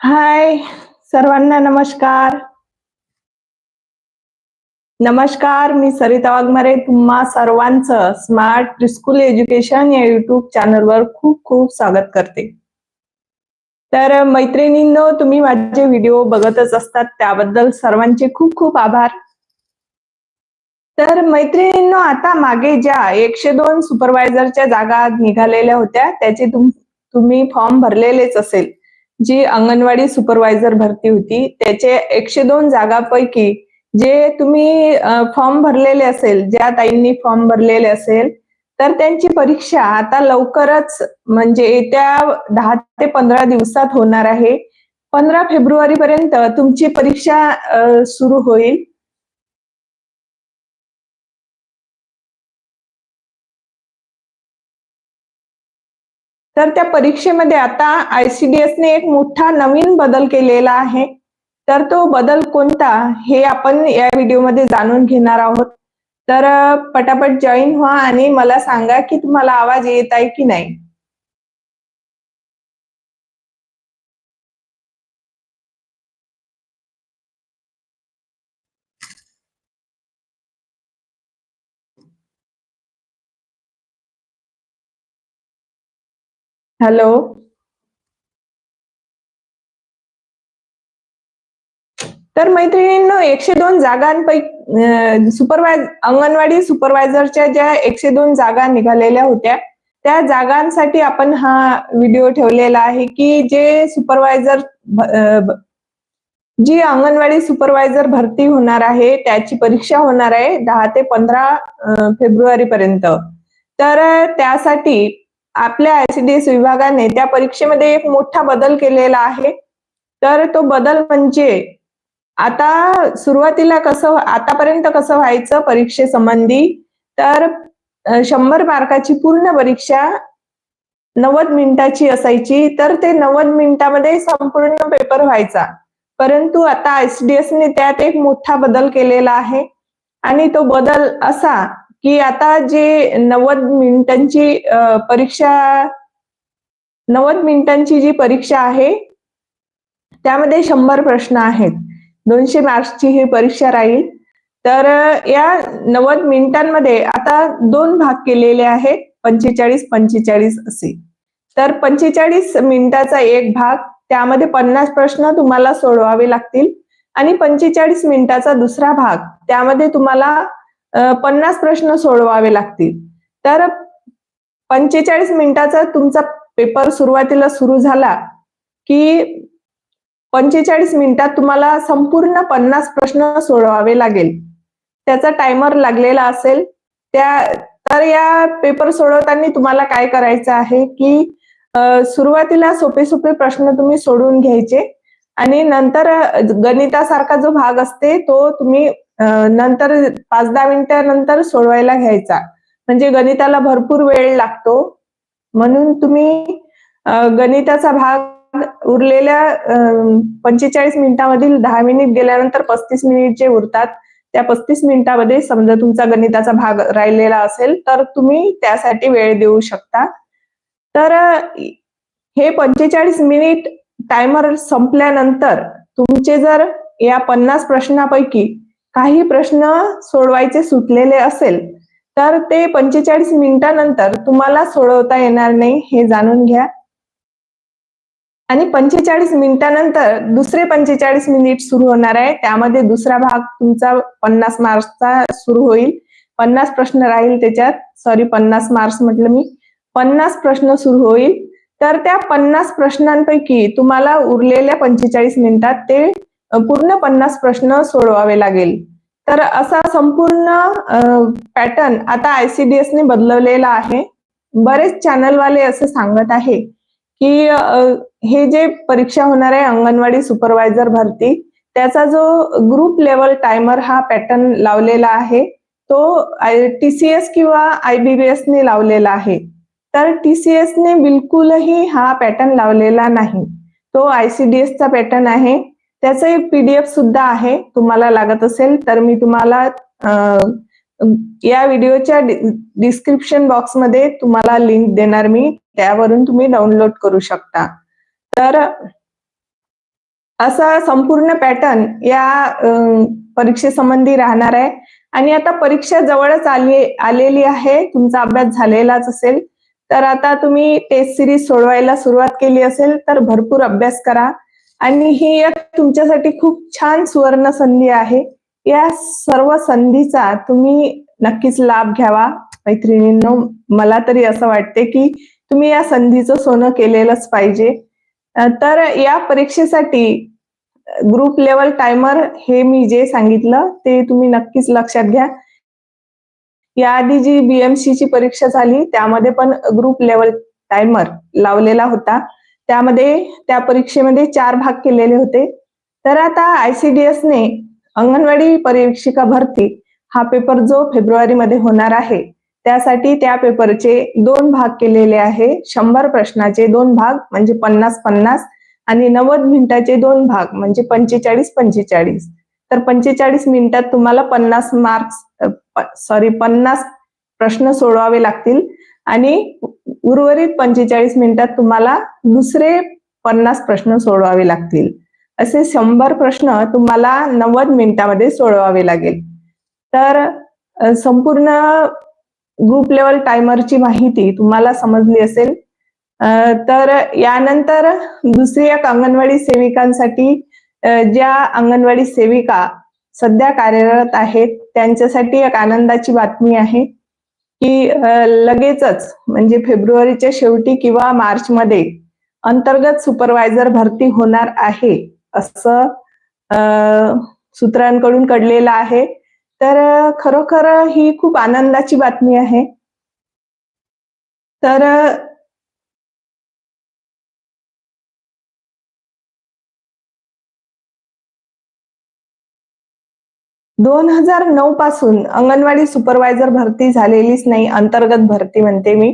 हाय सर्वांना नमस्कार. नमस्कार मी सरिता वाघमारे तुम्हा सर्वांचं स्मार्ट प्रिस्कूल एज्युकेशन या युट्यूब चॅनलवर खूप खूप स्वागत करते. तर मैत्रिणींनो तुम्ही माझे व्हिडिओ बघतच असतात त्याबद्दल सर्वांचे खूप खूप आभार. तर मैत्रिणींनो आता मागे ज्या एकशे दोन सुपरवायझरच्या जागा निघालेल्या होत्या त्याचे तुम तुम्ही फॉर्म भरलेलेच असेल. जी अंगणवाडी सुपरवायझर भरती होती त्याचे एकशे दोन जागापैकी जे तुम्ही फॉर्म भरलेले असेल ज्या ताईंनी फॉर्म भरलेले असेल तर त्यांची परीक्षा आता लवकरच म्हणजे येत्या दहा ते पंधरा दिवसात होणार आहे. पंधरा फेब्रुवारी पर्यंत तुमची परीक्षा सुरू होईल. तर त्या परीक्षेमध्ये आता आयसीडीएसने एक मोठा नवीन बदल केलेला आहे. तर तो बदल कोणता हे आपण या व्हिडिओमध्ये जाणून घेणार आहोत. तर पटापट जॉईन व्हा आणि मला सांगा की तुम्हाला आवाज येत आहे की नाही. हॅलो. तर मैत्रिणींनो एकशे दोन जागांपैकी सुपरवायझ अंगणवाडी सुपरवायझरच्या ज्या एकशे दोन जागा निघालेल्या होत्या त्या जागांसाठी आपण हा व्हिडिओ ठेवलेला आहे की जे सुपरवायझर जी अंगणवाडी सुपरवायझर भरती होणार आहे त्याची परीक्षा होणार आहे दहा ते पंधरा फेब्रुवारी पर्यंत तर त्यासाठी आपल्या आयसीडीएस विभागाने त्या परीक्षेमध्ये एक मोठा बदल केलेला आहे. तर तो बदल म्हणजे आता सुरुवातीला कसं आतापर्यंत कसं व्हायचं परीक्षेसंबंधी? तर शंभर मार्काची पूर्ण परीक्षा नव्वद मिनिटाची असायची. तर ते नव्वद मिनिटामध्ये संपूर्ण पेपर व्हायचा. परंतु आता आयसीडीएसने त्यात एक मोठा बदल केलेला आहे. आणि तो बदल असा की आता जे नव्वद मिनिटांची परीक्षा नव्वद मिनिटांची जी परीक्षा आहे त्यामध्ये शंभर प्रश्न आहेत. दोनशे मार्क्सची ही परीक्षा राहील. तर या नव्वद मिनिटांमध्ये आता दोन भाग केलेले आहेत पंचेचाळीस पंचेचाळीस असे. तर पंचेचाळीस मिनिटाचा एक भाग त्यामध्ये पन्नास प्रश्न तुम्हाला सोडवावे लागतील. आणि पंचेचाळीस मिनिटाचा दुसरा भाग त्यामध्ये तुम्हाला पन्नास प्रश्न सोडवावे लागतील. तर पंचेचाळीस मिनिटाचा तुमचा पेपर सुरुवातीला सुरू झाला की पंचेचाळीस मिनिटात तुम्हाला संपूर्ण पन्नास प्रश्न सोडवावे लागेल. त्याचा टायमर लागलेला असेल. त्या तर या पेपर सोडवताना तुम्हाला काय करायचं आहे की सुरुवातीला सोपे सोपे प्रश्न तुम्ही सोडून घ्यायचे आणि नंतर गणितासारखा जो भाग असते तो तुम्ही नंतर पाच दहा मिनिटानंतर सोडवायला घ्यायचा. म्हणजे गणिताला भरपूर वेळ लागतो. म्हणून तुम्ही गणिताचा भाग उरलेल्या पंचेचाळीस मिनिटामधील दहा मिनिट गेल्यानंतर पस्तीस मिनिट जे उरतात त्या पस्तीस मिनिटामध्ये समजा तुमचा गणिताचा भाग राहिलेला असेल तर तुम्ही त्यासाठी वेळ देऊ शकता. तर हे पंचेचाळीस मिनिट टायमर संपल्यानंतर तुमचे जर या पन्नास प्रश्नापैकी काही प्रश्न सोडवायचे सुटलेले असेल तर ते पंचेचाळीस मिनिटानंतर तुम्हाला सोडवता येणार नाही हे जाणून घ्या. आणि पंचेचाळीस मिनिटानंतर दुसरे पंचेचाळीस मिनिट सुरू होणार आहे. त्यामध्ये दुसरा भाग तुमचा पन्नास मार्क्सचा सुरू होईल. पन्नास प्रश्न राहील त्याच्यात. सॉरी पन्नास मार्क्स म्हटलं मी. पन्नास प्रश्न सुरू होईल. तर त्या पन्नास प्रश्नांपैकी तुम्हाला उरलेल्या पंचेचाळीस मिनिटात ते पूर्ण पन्नास प्रश्न सोडवावे लागेल. तर असा संपूर्ण पॅटर्न आता आयसीडीएसने बदलवलेला आहे. बरेच चॅनलवाले असे सांगत आहे की हे जे परीक्षा होणार आहे अंगणवाडी सुपरवायझर भरती त्याचा जो ग्रुप लेवल टायमर हा पॅटर्न लावलेला आहे तो टीसीएस किंवा आयबीबीएस ने लावलेला आहे. तर टीसीएस ने बिलकुलही हा पॅटर्न लावलेला नाही. तो आयसीडीएसचा पॅटर्न आहे. त्याचं एक पीडीएफ सुद्धा आहे. तुम्हाला लागत असेल तर मी तुम्हाला या व्हिडिओच्या डिस्क्रिप्शन बॉक्समध्ये तुम्हाला लिंक देणार मी. त्यावरून तुम्ही डाउनलोड करू शकता. तर असा संपूर्ण पॅटर्न या परीक्षेसंबंधी राहणार आहे. आणि आता परीक्षा जवळच आली आलेली आहे. तुमचा अभ्यास झालेलाच असेल. तर आता तुम्ही टेस्ट सिरीज सोडवायला सुरुवात केली असेल तर भरपूर अभ्यास करा. आणि ही एक तुमच्यासाठी खूप छान सुवर्ण संधी आहे. या सर्व संधीचा तुम्ही नक्कीच लाभ घ्यावा. मैत्रिणींनो मला तरी असं वाटते की तुम्ही या संधीचं सोनं केलेलंच पाहिजे. तर या परीक्षेसाठी ग्रुप लेवल टायमर हे मी जे सांगितलं ते तुम्ही नक्कीच लक्षात घ्या. याआधी जी बीएमसी ची परीक्षा झाली त्यामध्ये पण ग्रुप लेवल टायमर लावलेला होता. त्यामध्ये त्या परीक्षेमध्ये चार भाग केलेले होते. तर आता आयसीडीएस ने अंगणवाडी परीक्षिका भरती हा पेपर जो फेब्रुवारीमध्ये होणार आहे त्यासाठी त्या पेपरचे दोन भाग केलेले आहे. शंभर प्रश्नाचे दोन भाग म्हणजे पन्नास पन्नास आणि नव्वद मिनिटाचे दोन भाग म्हणजे पंचेचाळीस पंचेचाळीस. तर पंचेचाळीस मिनिटात तुम्हाला पन्नास मार्क्स सॉरी पन्नास प्रश्न सोडवावे लागतील. आणि उर्वरित पंचेचाळीस मिनिटात तुम्हाला दुसरे पन्नास प्रश्न सोडवावे लागतील. असे शंभर प्रश्न तुम्हाला नव्वद मिनिटामध्ये सोडवावे लागेल. तर संपूर्ण ग्रुप लेवल टायमरची माहिती तुम्हाला समजली असेल. तर यानंतर दुसरी एक अंगणवाडी सेविकांसाठी ज्या अंगणवाडी सेविका सध्या कार्यरत आहेत त्यांच्यासाठी एक आनंदाची बातमी आहे. की लगेचच म्हणजे फेब्रुवारीच्या शेवटी किंवा मार्च मध्ये अंतर्गत सुपरवायझर भरती होणार आहे असं सूत्रांकडून कळलेलं आहे. तर खरोखर ही खूप आनंदाची बातमी आहे. तर दोन हजार नऊ पासून अंगणवाडी सुपरवायझर भरती झालेलीच नाही अंतर्गत भरती म्हणते मी.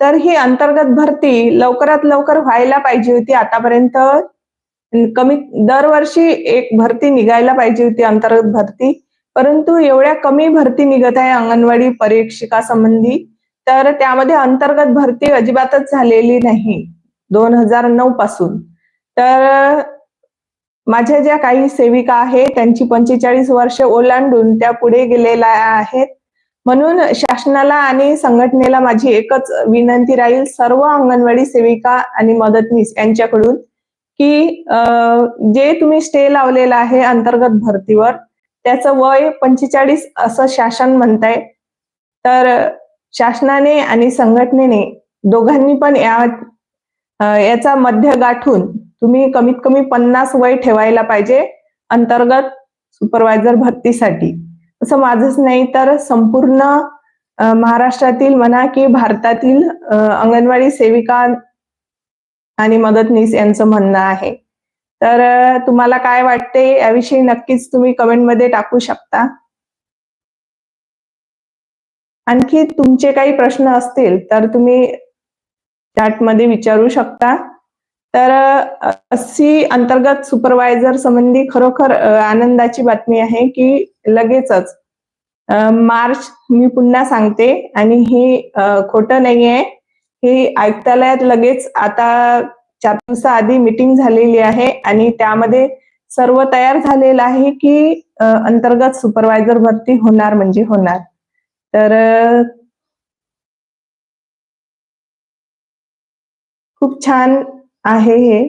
तर ही अंतर्गत भरती लवकरात लवकर व्हायला पाहिजे होती. आतापर्यंत कमी दरवर्षी एक भरती निघायला पाहिजे होती अंतर्गत भरती. परंतु एवढ्या कमी भरती निघत आहे अंगणवाडी परीक्षिका संबंधी तर त्यामध्ये अंतर्गत भरती अजिबातच झालेली नाही. दोन हजार नऊ पासून. तर माझ्या ज्या काही सेविका आहेत त्यांची पंचेचाळीस वर्ष ओलांडून त्या पुढे गेलेल्या आहेत. म्हणून शासनाला आणि संघटनेला माझी एकच विनंती राहील सर्व अंगणवाडी सेविका आणि मदतनीस यांच्याकडून की जे तुम्ही स्टे लावलेला आहे अंतर्गत भरतीवर त्याचं वय पंचेचाळीस असं शासन म्हणताय. तर शासनाने आणि संघटनेने दोघांनी पण या याचा मध्य गाठून तुम्ही कमीत कमी पन्नास वय ठेवायला पाहिजे अंतर्गत सुपरवायझर भरतीसाठी. असं माझंच नाही तर संपूर्ण महाराष्ट्रातील म्हणा की भारतातील अंगणवाडी सेविका आणि मदतनीस यांचं म्हणणं आहे. तर तुम्हाला काय वाटते याविषयी नक्कीच तुम्ही कमेंटमध्ये टाकू शकता. आणखी तुमचे काही प्रश्न असतील तर तुम्ही चॅटमध्ये विचारू शकता. तर अस्सी अशी अंतर्गत सुपरवायझर संबंधी खरोखर आनंदाची बातमी आहे की लगेचच मार्च मी पुन्हा सांगते आणि ही खोटं नाही नाहीये. ही आयुक्तालयात लगेच आता चार दिवसाआधी मीटिंग झालेली आहे आणि त्यामध्ये सर्व तयार झालेलं आहे की अंतर्गत सुपरवायझर भरती होणार म्हणजे होणार. तर खूप छान आहे हे.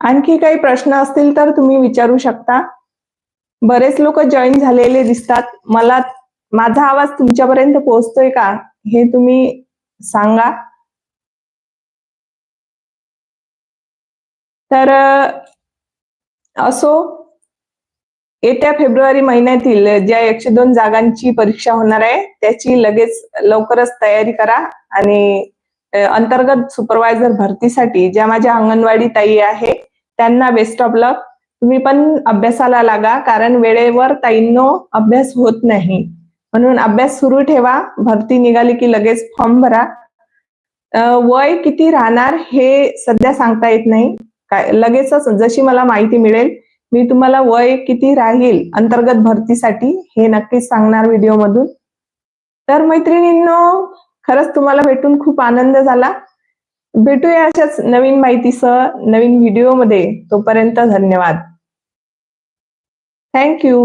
आणखी काही प्रश्न असतील तर तुम्ही विचारू शकता. बरेच लोक जॉईन झालेले दिसतात. मला माझा आवाज तुमच्यापर्यंत पोहोचतोय का? हे तुम्ही सांगा. तर असो येत्या फेब्रुवारी महिन्यातील ज्या एकशे दोन जागांची परीक्षा होणार आहे त्याची लगेच लवकरच तयारी करा आणि अंतर्गत सुपरवायझर भरतीसाठी ज्या माझ्या अंगणवाडी ताई आहे त्यांना बेस्ट ऑफ लक तुम्ही पण अभ्यासाला लागा कारण वेळेवर ताईंनो अभ्यास होत नाही. म्हणून अभ्यास सुरू ठेवा भरती निघाली की लगेच फॉर्म भरा. वय किती राहणार हे सध्या सांगता येत नाही. काय लगेचच जशी मला माहिती मिळेल मी तुम्हाला वय किती राहील अंतर्गत भरतीसाठी हे नक्कीच सांगणार व्हिडिओमधून. तर मैत्रिणींनो खरंच तुम्हाला भेटून खूप आनंद झाला. भेटूया अशाच नवीन माहितीसह नवीन व्हिडिओमध्ये. तोपर्यंत धन्यवाद. थँक्यू